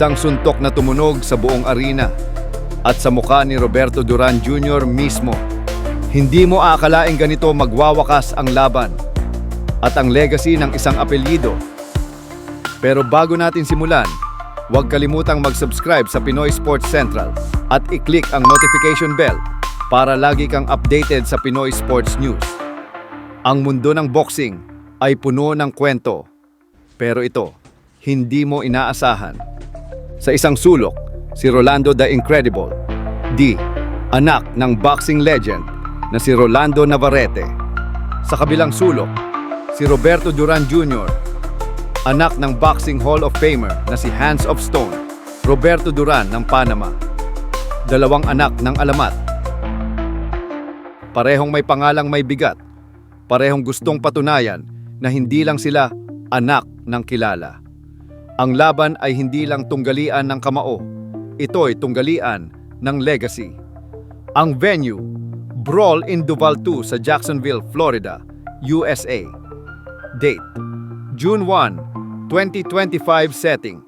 Isang suntok na tumunog sa buong arena at sa mukha ni Roberto Duran Jr. mismo. Hindi mo aakalaing ganito magwawakas ang laban at ang legacy ng isang apelyido. Pero bago natin simulan, huwag kalimutang mag-subscribe sa Pinoy Sports Central at i-click ang notification bell para lagi kang updated sa Pinoy Sports News. Ang mundo ng boxing ay puno ng kwento, pero ito, hindi mo inaasahan. Sa isang sulok, si Rolando the Incredible, D, anak ng boxing legend na si Rolando Navarrete. Sa kabilang sulok, si Roberto Duran Jr., anak ng Boxing Hall of Famer na si Hands of Stone, Roberto Duran ng Panama. Dalawang anak ng alamat. Parehong may pangalang may bigat. Parehong gustong patunayan na hindi lang sila anak ng kilala. Ang laban ay hindi lang tunggalian ng kamao. Ito'y tunggalian ng legacy. Ang venue, Brawl in Duval 2 sa Jacksonville, Florida, USA. Date, June 1, 2025 setting.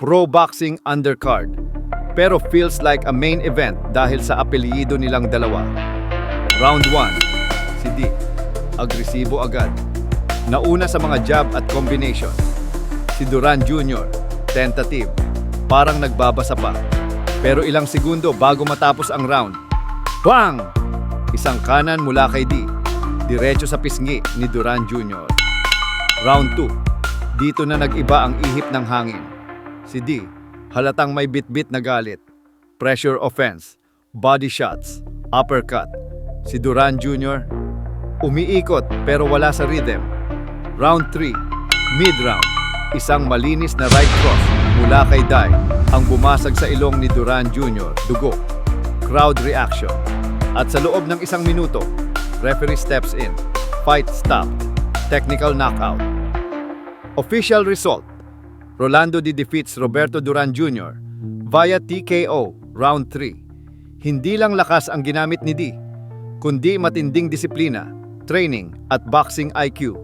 Pro Boxing Undercard. Pero feels like a main event dahil sa apelyido nilang dalawa. Round 1, si D. Agresibo agad. Nauna sa mga jab at combination. Si Duran Jr., tentative. Parang nagbabasa pa. Pero ilang segundo bago matapos ang round. Bang! Isang kanan mula kay D. Diretso sa pisngi ni Duran Jr. Round 2. Dito na nag-iba ang ihip ng hangin. Si D, halatang may bit-bit na galit. Pressure offense, body shots, uppercut. Si Duran Jr., umiikot pero wala sa rhythm. Round 3, mid-round. Isang malinis na right cross mula kay Dai ang bumasag sa ilong ni Duran Jr. Dugo. Crowd reaction. At sa loob ng isang minuto, referee steps in. Fight stopped. Technical knockout. Official result. Rolando D defeats Roberto Duran Jr. via TKO round 3. Hindi lang lakas ang ginamit ni D, kundi matinding disiplina, training at boxing IQ.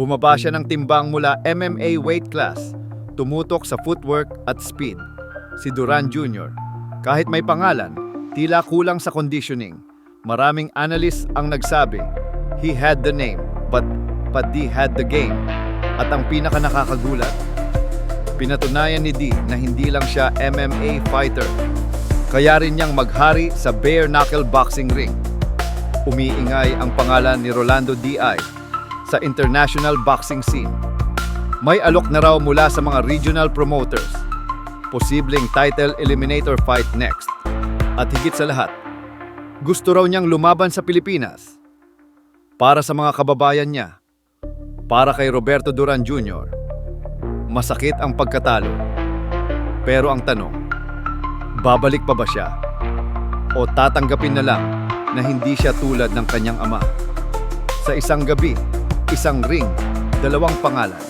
Bumaba siya ng timbang mula MMA weight class, tumutok sa footwork at speed. Si Duran Jr., kahit may pangalan, tila kulang sa conditioning. Maraming analysts ang nagsabi, he had the name, but but D had the game. At ang pinaka nakakagulat, pinatunayan ni D na hindi lang siya MMA fighter. Kaya rin niyang maghari sa bare knuckle boxing ring. Umiingay ang pangalan ni Rolando D.I. sa international boxing scene. May alok na raw mula sa mga regional promoters. Posibleng title eliminator fight next. At higit sa lahat, gusto raw niyang lumaban sa Pilipinas. Para sa mga kababayan niya. Para kay Roberto Duran Jr. Masakit ang pagkatalo. Pero ang tanong, babalik pa ba siya? O tatanggapin na lang na hindi siya tulad ng kanyang ama? Sa isang gabi, isang ring, dalawang pangalan,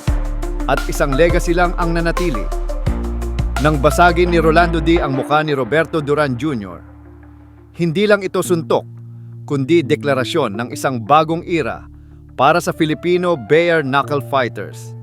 at isang legacy lang ang nanatili. Nang basagin ni Rolando D ang mukha ni Roberto Duran Jr., hindi lang ito suntok, kundi deklarasyon ng isang bagong era para sa Filipino bare knuckle fighters.